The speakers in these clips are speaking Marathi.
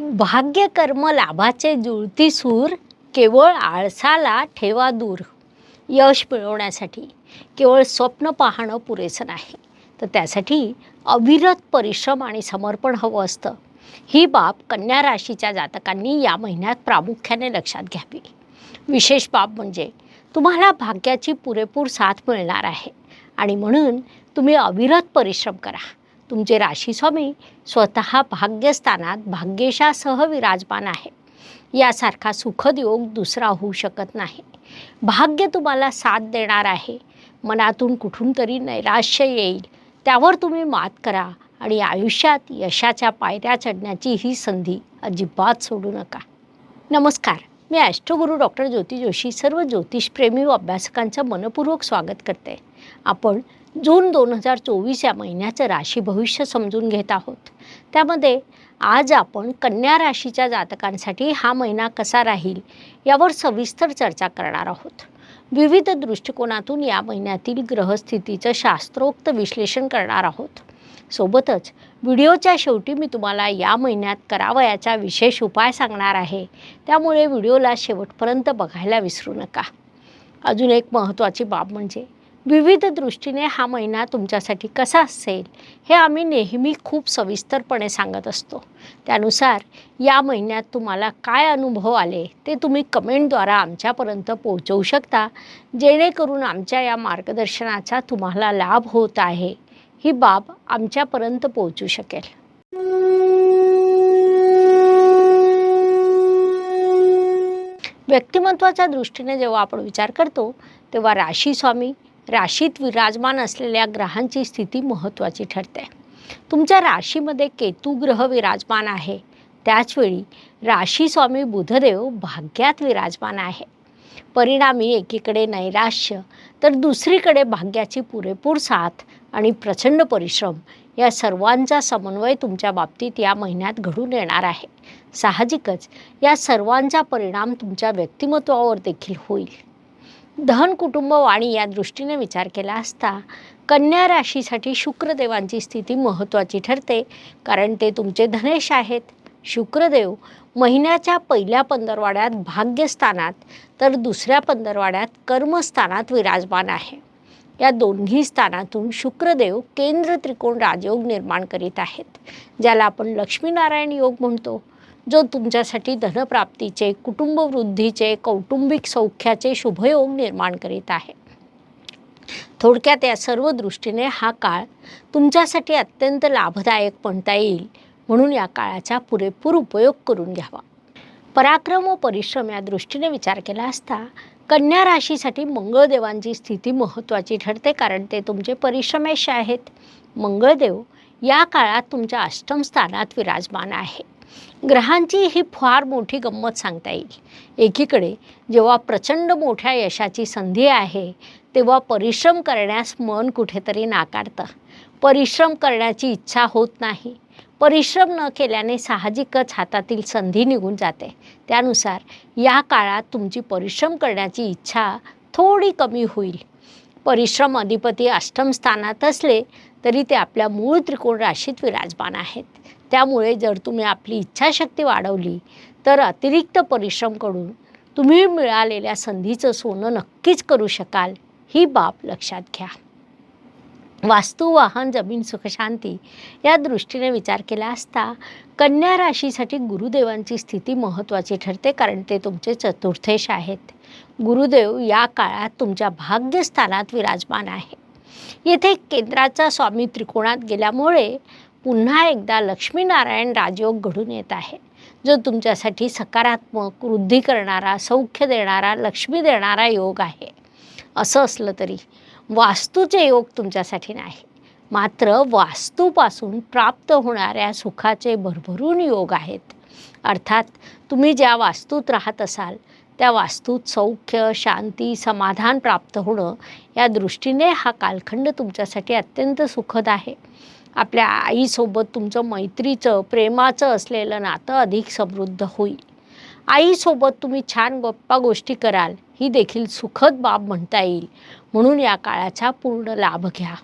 भाग्यकर्म लाभाचे जुळती सूर केवळ आळसाला ठेवा दूर. यश मिळवण्यासाठी केवळ स्वप्न पाहणं पुरेसं नाही. तर त्यासाठी अविरत परिश्रम आणि समर्पण हवं असतं. ही बाब कन्या राशीच्या जातकांनी या महिन्यात प्रामुख्याने लक्षात घ्यावी. विशेष बाब म्हणजे तुम्हाला भाग्याची पुरेपूर साथ मिळणार आहे आणि म्हणून तुम्ही अविरत परिश्रम करा. तुमचे राशीस्वामी स्वतः भाग्यस्थानात भाग्यशासह विराजमान आहे. यासारखा सुखद योग दुसरा होऊ शकत नाही. भाग्य तुम्हाला साथ देणार आहे. मनातून कुठून तरी नैराश्य येईल. त्यावर तुम्ही मात करा आणि आयुष्यात यशाच्या पायऱ्या चढण्याची ही संधी अजिबात सोडू नका. नमस्कार. मी ॲस्ट्रोगुरू डॉक्टर ज्योती जोशी सर्व ज्योतिषप्रेमी व अभ्यासकांचं मनपूर्वक स्वागत करते. आपण जून दोन हजार चोवीस या महिन्याचं राशी भविष्य समजून घेत आहोत. त्यामध्ये आज आपण कन्या राशीच्या जातकांसाठी हा महिना कसा राहील यावर सविस्तर चर्चा करणार आहोत. विविध दृष्टिकोनातून या महिन्यातील ग्रहस्थितीचं शास्त्रोक्त विश्लेषण करणार आहोत. सोबतच व्हिडिओच्या शेवटी मी तुम्हाला या महिन्यात करावयाचा विशेष उपाय सांगणार आहे. त्यामुळे व्हिडिओला शेवटपर्यंत बघायला विसरू नका. अजून एक महत्त्वाची बाब म्हणजे विविध दृष्टीने हा महिना तुमच्यासाठी कसा असेल हे आम्ही नेहमी खूप सविस्तरपणे सांगत असतो. त्यानुसार या महिन्यात तुम्हाला काय अनुभव आले ते तुम्ही कमेंटद्वारा आमच्यापर्यंत पोहोचवू शकता. जेणेकरून आमच्या या मार्गदर्शनाचा तुम्हाला लाभ होत आहे. ही बाब आमच्यापर्यंत पोहोचू शकेल. व्यक्तिमत्वाच्या दृष्टीने जेव्हा आपण विचार करतो तेव्हा राशी स्वामी राशीत विराजमान असलेल्या ग्रहांची स्थिती महत्त्वाची ठरते. तुमच्या राशीमध्ये केतू ग्रह विराजमान आहे. त्याचवेळी राशी स्वामी बुधदेव भाग्यात विराजमान आहे. परिणामी एकीकडे नैराश्य तर दुसरीकडे भाग्याची पुरेपूर साथ आणि प्रचंड परिश्रम या सर्वांचा समन्वय तुमच्या बाबतीत या महिन्यात घडून येणार आहे. साहजिकच या सर्वांचा परिणाम तुमच्या व्यक्तिमत्वावर देखील होईल. धन कुटुंब वाणी या दृष्टीने विचार केला असता कन्या राशीसाठी शुक्रदेवांची स्थिती महत्त्वाची ठरते कारण ते तुमचे धनेश आहेत. शुक्रदेव महिन्याच्या पहिल्या पंधरवाड्यात भाग्यस्थानात तर दुसऱ्या पंधरवाड्यात कर्मस्थानात विराजमान आहे. या दोन्ही स्थानातून शुक्रदेव केंद्र त्रिकोण राजयोग निर्माण करीत आहेत ज्याला आपण लक्ष्मीनारायण योग म्हणतो. जो तुमच्यासाठी धनप्राप्तीचे कुटुंबवृद्धीचे कौटुंबिक सौख्याचे शुभयोग निर्माण करीत आहे. थोडक्यात या सर्व दृष्टीने हा काळ तुमच्यासाठी अत्यंत लाभदायक म्हणता येईल म्हणून या काळाचा पुरेपूर उपयोग करून घ्यावा. पराक्रम व परिश्रम या दृष्टीने विचार केला असता कन्या राशीसाठी मंगळदेवांची स्थिती महत्त्वाची ठरते कारण ते तुमचे परिश्रमेश आहेत. मंगळदेव या काळात तुमच्या अष्टम स्थानात विराजमान आहे. ग्रहांची ही फार मोठी गंमत सांगता येईल. एकीकडे जेव्हा प्रचंड मोठ्या यशाची संधी आहे तेव्हा परिश्रम करण्यास मन कुठेतरी नाकारतं. परिश्रम करण्याची इच्छा होत नाही. परिश्रम न केल्याने साहजिकच हातातील संधी निघून जाते. त्यानुसार या काळात तुमची परिश्रम करण्याची इच्छा थोडी कमी होईल. परिश्रम अधिपती अष्टम स्थानात असले तरी ते आपल्या मूळ त्रिकोण राशीत विराजमान आहेत. त्यामुळे जर तुम्ही आपली इच्छाशक्ती वाढवली तर अतिरिक्त परिश्रम करून तुम्ही मिळालेल्या संधीचं सोनं नक्कीच करू शकाल ही बाब लक्षात घ्या. वास्तू वाहन जमीन सुखशांती या दृष्टीने विचार केला असता कन्या राशीसाठी गुरुदेवांची स्थिती महत्त्वाची ठरते कारण ते तुमचे चतुर्थेश आहेत. गुरुदेव या काळात तुमच्या भाग्यस्थानात विराजमान आहे. येथे केंद्राचा स्वामी त्रिकोणात गेल्यामुळे पुन्हा एकदा लक्ष्मीनारायण राजयोग घडून येत आहे. जो तुमच्यासाठी सकारात्मक वृद्धी करणारा सौख्य देणारा लक्ष्मी देणारा योग आहे. असं असलं तरी वास्तूचे योग तुमच्यासाठी नाही. मात्र वास्तूपासून प्राप्त होणाऱ्या सुखाचे भरभरून योग आहेत. अर्थात तुम्ही ज्या वास्तूत राहत असाल त्या वास्तूत सौख्य शांती समाधान प्राप्त होणं या दृष्टीने हा कालखंड तुमच्यासाठी अत्यंत सुखद आहे. आपल्या आईसोबत तुमचं मैत्रीचं प्रेमाचं असलेलं नातं अधिक समृद्ध होईल. आईसोबत तुम्ही छान गप्पा गोष्टी कराल ही देखील सुखद बाब म्हणता येईल. म्हणून या काळाचा पूर्ण लाभ घ्या.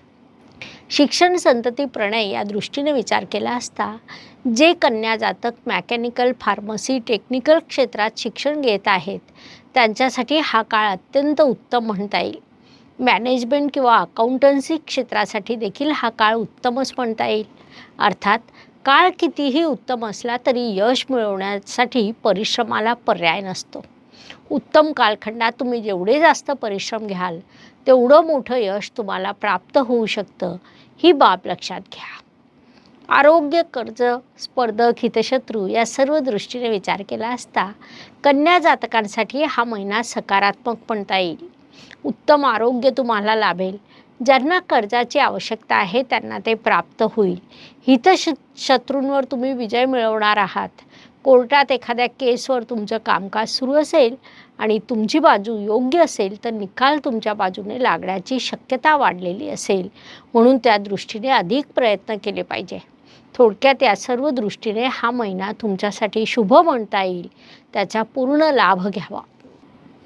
शिक्षण संतती प्रणय या दृष्टीने विचार केला असता जे कन्या जातक मॅकॅनिकल फार्मसी टेक्निकल क्षेत्रात शिक्षण घेत आहेत त्यांच्यासाठी हा काळ अत्यंत उत्तम म्हणता येईल. मॅनेजमेंट किंवा अकाउंटन्सी क्षेत्रासाठी देखील हा काळ उत्तमच म्हणता येईल. अर्थात काळ कितीही उत्तम असला तरी यश मिळवण्यासाठी परिश्रमाला पर्याय नसतो. उत्तम कालखंडात तुम्ही जेवढे जास्त परिश्रम घ्याल तेवढं मोठं यश तुम्हाला प्राप्त होऊ शकतं ही बाब लक्षात घ्या. आरोग्य कर्ज स्पर्धक हितशत्रू या सर्व दृष्टीने विचार केला असता कन्या जातकांसाठी हा महिना सकारात्मक म्हणता येईल. उत्तम आरोग्य तुम्हाला लाभेल. ज्यांना कर्जाची आवश्यकता आहे त्यांना ते प्राप्त होईल. हितश शत्रूंवर तुम्ही विजय मिळवणार आहात. कोर्टात एखाद्या केसवर तुमचं कामकाज सुरू असेल आणि तुमची बाजू योग्य असेल तर निकाल तुमच्या बाजूने लागण्याची शक्यता वाढलेली असेल. म्हणून त्या दृष्टीने अधिक प्रयत्न केले पाहिजे. थोडक्यात या सर्व दृष्टीने हा महिना तुमच्यासाठी शुभ म्हणता येईल. त्याचा पूर्ण लाभ घ्यावा.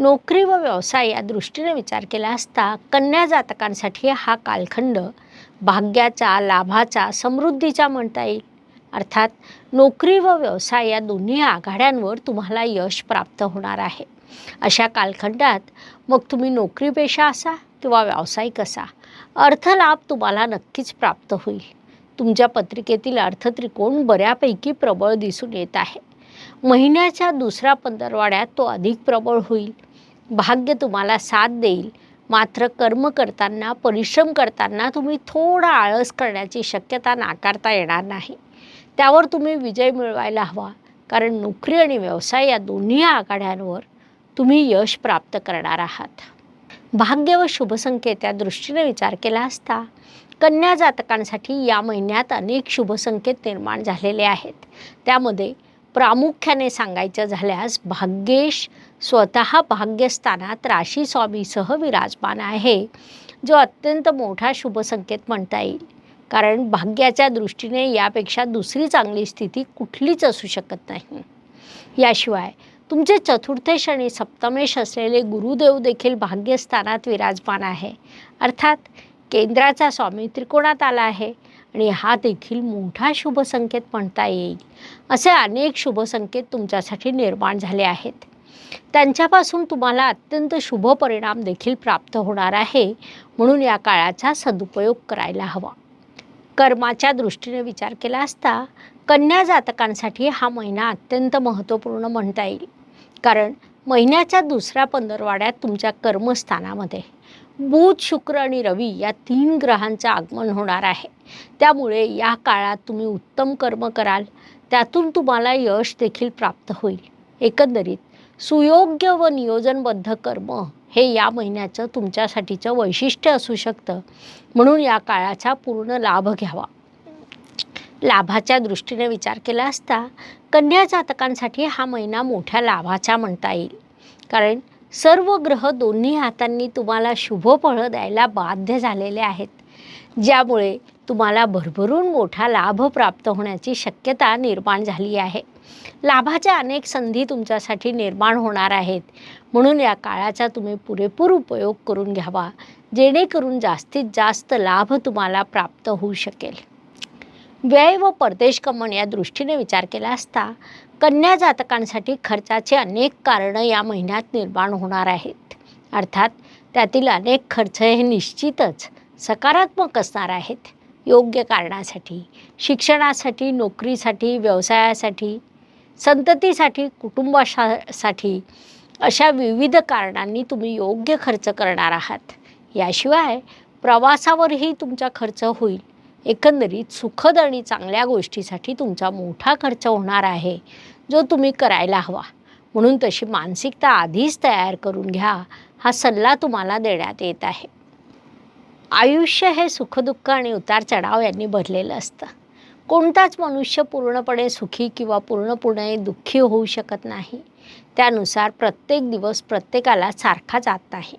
नोकरी व व्यवसाय या दृष्टीने विचार केला असता कन्या जातकांसाठी हा कालखंड भाग्याचा लाभाचा समृद्धीचा म्हणता येईल. अर्थात नोकरी व व्यवसाय या दोन्ही आघाड्यांवर तुम्हाला यश प्राप्त होणार आहे. अशा कालखंडात मग तुम्ही नोकरीपेशा असा किंवा व्यावसायिक असा? अर्थलाभ तुम्हाला नक्कीच प्राप्त होईल. तुमच्या पत्रिकेतील अर्थत्रिकोण बऱ्यापैकी प्रबळ दिसून येत आहे. महिन्याच्या दुसऱ्या पंधरवाड्यात तो अधिक प्रबळ होईल. भाग्य तुम्हाला साथ देईल. मात्र कर्म करताना परिश्रम करताना तुम्ही थोडा आळस करण्याची शक्यता नाकारता येणार नाही. त्यावर तुम्ही विजय मिळवायला हवा. कारण नोकरी आणि व्यवसाय या दोन्ही आघाड्यांवर तुम्ही यश प्राप्त करणार आहात. भाग्य व शुभसंकेत या दृष्टीने विचार केला असता कन्या जातकांसाठी या महिन्यात अनेक शुभसंकेत निर्माण झालेले आहेत. त्यामध्ये प्रामुख्याने सांगायचं झाल्यास भाग्येश स्वतः भाग्यस्थानात राशी स्वामीसह विराजमान आहे जो अत्यंत मोठा शुभसंकेत म्हणता येईल. कारण भाग्याच्या दृष्टीने यापेक्षा दुसरी चांगली स्थिती कुठलीच असू शकत नाही. याशिवाय तुमचे चतुर्थेश आणि सप्तमेश असलेले गुरुदेव देखील भाग्यस्थानात विराजमान आहे. अर्थात केंद्राचा स्वामी त्रिकोणात आला आहे. आणि हा देखील मोठा शुभसंकेत म्हणता येईल. असे अनेक शुभसंकेत तुमच्यासाठी निर्माण झाले आहेत. त्यांच्यापासून तुम्हाला अत्यंत शुभ परिणाम देखील प्राप्त होणार आहे म्हणून या काळाचा सदुपयोग करायला हवा. कर्माच्या दृष्टीने विचार केला असता कन्या जातकांसाठी हा महिना अत्यंत महत्त्वपूर्ण म्हणता येईल. कारण महिन्याच्या दुसऱ्या पंधरवाड्यात तुमच्या कर्मस्थानामध्ये बुध शुक्र आणि रवी या तीन ग्रहांचं आगमन होणार आहे. त्यामुळे या काळात तुम्ही उत्तम कर्म कराल त्यातून तुम्हाला यश देखील प्राप्त होईल. एकंदरीत सुयोग्य व नियोजनबद्ध कर्म हे या महिन्याचं तुमच्यासाठीचं वैशिष्ट्य असू शकतं. म्हणून या काळाचा पूर्ण लाभ घ्यावा. लाभाच्या दृष्टीने विचार केला असता कन्या जातकांसाठी हा महिना मोठ्या लाभाचा म्हणता येईल. कारण सर्व ग्रह दोन्ही हातांनी तुम्हाला शुभ फळं द्यायला बाध्य झालेले आहेत. ज्यामुळे तुम्हाला भरभरून मोठा लाभ प्राप्त होण्याची शक्यता निर्माण झाली आहे. लाभाच्या अनेक संधी तुमच्यासाठी निर्माण होणार आहेत. म्हणून या काळाचा तुम्ही पुरेपूर उपयोग करून घ्यावा. जेणेकरून जास्तीत जास्त लाभ तुम्हाला प्राप्त होऊ शकेल. व्यय व परदेश गमन या दृष्टीने विचार केला असता कन्या जातकांसाठी खर्चाचे अनेक कारणं या महिन्यात निर्माण होणार आहेत. अर्थात त्यातील अनेक खर्च हे निश्चितच सकारात्मक असणार आहेत. योग्य कारणासाठी शिक्षणासाठी नोकरीसाठी व्यवसायासाठी संततीसाठी कुटुंबासाठी अशा विविध कारणांनी तुम्ही योग्य खर्च करणार आहात. याशिवाय प्रवासावरही तुमचा खर्च होईल. एकंदरीत सुखद आणि चांगल्या गोष्टीसाठी तुमचा मोठा खर्च होणार आहे जो तुम्ही करायला हवा. म्हणून तशी मानसिकता आधीच तयार करून घ्या हा सल्ला तुम्हाला देण्यात येत आहे. आयुष्य हे सुखदुःख आणि उतार चढाव यांनी भरलेलं असतं. कोणताच मनुष्य पूर्णपणे सुखी किंवा पूर्णपणे दुःखी होऊ शकत नाही. त्यानुसार प्रत्येक दिवस प्रत्येकाला सारखा जात नाही.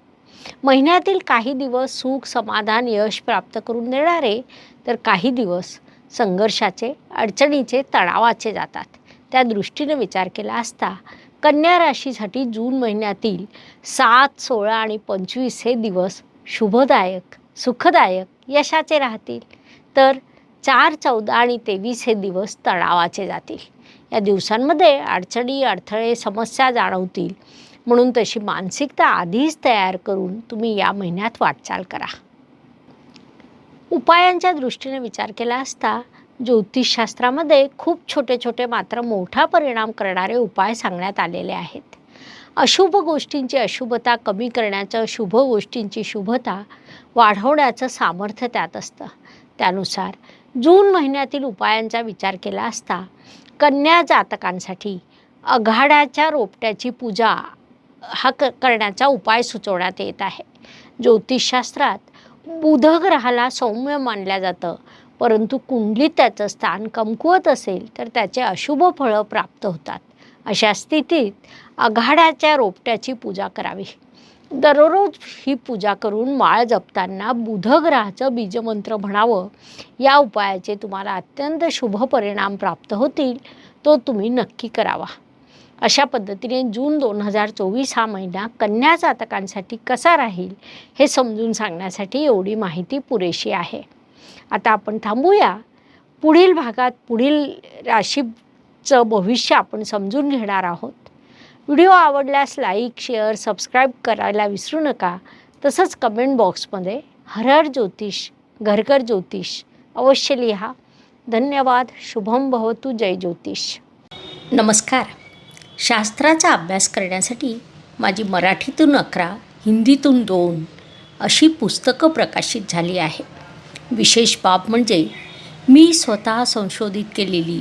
महिन्यातील काही दिवस सुख समाधान यश प्राप्त करून देणारे तर काही दिवस संघर्षाचे अडचणीचे तणावाचे जातात. त्या दृष्टीने विचार केला असता कन्या राशीसाठी जून महिन्यातील सात सोळा आणि पंचवीस हे दिवस शुभदायक सुखदायक यशाचे राहतील. तर चार चौदा आणि तेवीस हे दिवस तणावाचे जातील. या दिवसांमध्ये अडचणी अडथळे समस्या जाणवतील. म्हणून तशी मानसिकता आधीच तयार करून तुम्ही या महिन्यात वाटचाल करा. उपायांच्या दृष्टीने विचार केला असता ज्योतिषशास्त्रामध्ये खूप छोटे छोटे मात्र मोठा परिणाम करणारे उपाय सांगण्यात आलेले आहेत. अशुभ गोष्टींची अशुभता कमी करण्याचं शुभ गोष्टींची शुभता वाढवण्याचं सामर्थ्य त्यात असतं. त्यानुसार जून महिन्यातील उपायांचा विचार केला असता कन्या जातकांसाठी अघाड्याच्या रोपट्याची पूजा हा क करण्याचा उपाय सुचवण्यात येत आहे. ज्योतिषशास्त्रात बुध ग्रहाला सौम्य मानलं जातं परंतु कुंडलीत त्याचं स्थान कमकुवत असेल तर त्याचे अशुभ फळं प्राप्त होतात. अशा स्थितीत आघाड्याच्या रोपट्याची पूजा करावी. दररोज ही पूजा करून माळ जपताना बुधग्रहाचं बीजमंत्र म्हणावं या उपायाचे तुम्हाला अत्यंत शुभ परिणाम प्राप्त होतील तो तुम्ही नक्की करावा. अशा पद्धतीने जून दोन हजार चोवीस हा महिना कन्या जातकांसाठी कसा राहील हे समजून सांगण्यासाठी एवढी माहिती पुरेशी आहे. आता आपण थांबूया. पुढील भागात पुढील राशी चं भविष्य आपण समजून घेणार आहोत. व्हिडिओ आवडल्यास लाईक शेअर सबस्क्राईब करायला विसरू नका. तसंच कमेंट बॉक्समध्ये हर हर ज्योतिष घरघर ज्योतिष अवश्य लिहा. धन्यवाद शुभम भवतु जय ज्योतिष. नमस्कार. शास्त्राचा अभ्यास करण्यासाठी माझी मराठीतून अकरा हिंदीतून दोन अशी पुस्तकं प्रकाशित झाली आहे विशेष बाब म्हणजे मी स्वतः संशोधित केलेली